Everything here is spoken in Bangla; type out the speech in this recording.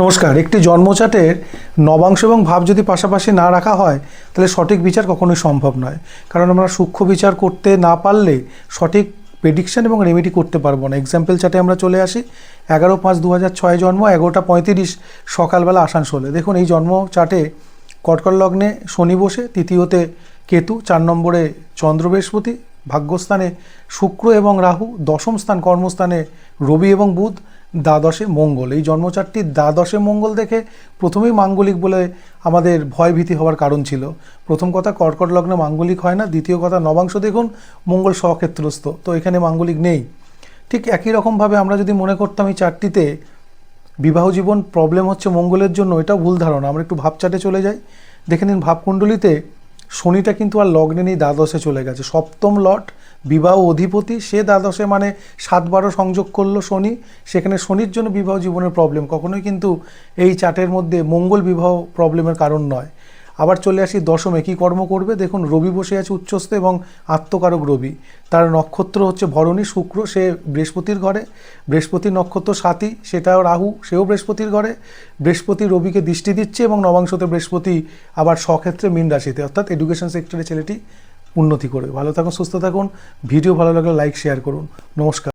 নমস্কার, একটি জন্মচাটের নবাংশ এবং ভাব যদি পাশাপাশি না রাখা হয়, তাহলে সঠিক বিচার কখনোই সম্ভব নয়। কারণ আমরা সূক্ষ্ম বিচার করতে না পারলে সঠিক প্রেডিকশন এবং রেমেডি করতে পারব না। এক্সাম্পল চার্টে আমরা চলে আসি। এগারো পাঁচ দু হাজার ছয় জন্ম, এগারোটা পঁয়ত্রিশ, সকালবেলা আসানসোলে। দেখুন, এই জন্ম চার্টে কটকর লগ্নে শনি বসে, তৃতীয়তে কেতু, চার নম্বরে চন্দ্র বৃহস্পতি ভাগ্যস্থানে শুক্র এবং রাহু, দশম স্থান কর্মস্থানে রবি এবং বুধ দ্বাদশে মঙ্গল। এই জন্মচারটি দ্বাদশে মঙ্গল দেখে প্রথমেই মাঙ্গলিক বলে আমাদের ভয়ভীতি হওয়ার কারণ ছিল। প্রথম কথা, কর্কট লগ্নে মাঙ্গলিক হয় না। দ্বিতীয় কথা, নবাংশ দেখুন মঙ্গল স্বক্ষেত্রস্থ, তো এখানে মাঙ্গলিক নেই। ঠিক একই রকমভাবে আমরা যদি মনে করতাম এই চারটিতে বিবাহ জীবন প্রবলেম হচ্ছে মঙ্গলের জন্য, এটাও ভুল ধারণা। আমরা একটু ভাবচাটে চলে যাই। দেখে নিন ভাবকুণ্ডলিতে শনিটা কিন্তু আর লগ্নে নেই, দ্বাদশে চলে গেছে। সপ্তম লট, বিবাহ অধিপতি, সে দ্বাদশে মানে সাতবারও সংযোগ করল শনি। সেখানে শনির জন্য বিবাহ জীবনের প্রবলেম কখনোই কিন্তু এই চার্টের মধ্যে মঙ্গল বিবাহ প্রবলেমের কারণ নয়। আবার চলে আসি দশমে, কী কর্ম করবে? দেখুন, রবি বসে আছে উচ্চস্থ এবং আত্মকারক রবি। তার নক্ষত্র হচ্ছে ভরণী, শুক্র, সে বৃহস্পতির ঘরে। বৃহস্পতির নক্ষত্র সাথী সেটাও রাহু, সেও বৃহস্পতির ঘরে। বৃহস্পতি রবিকে দৃষ্টি দিচ্ছে এবং নবাংশতে বৃহস্পতি আবার স্বক্ষেত্রে মীন রাশিতে। অর্থাৎ এডুকেশন সেক্টরে ছেলেটি উন্নতি করবে। ভালো থাকুন, সুস্থ থাকুন। ভিডিও ভালো লাগলে লাইক শেয়ার করুন। নমস্কার।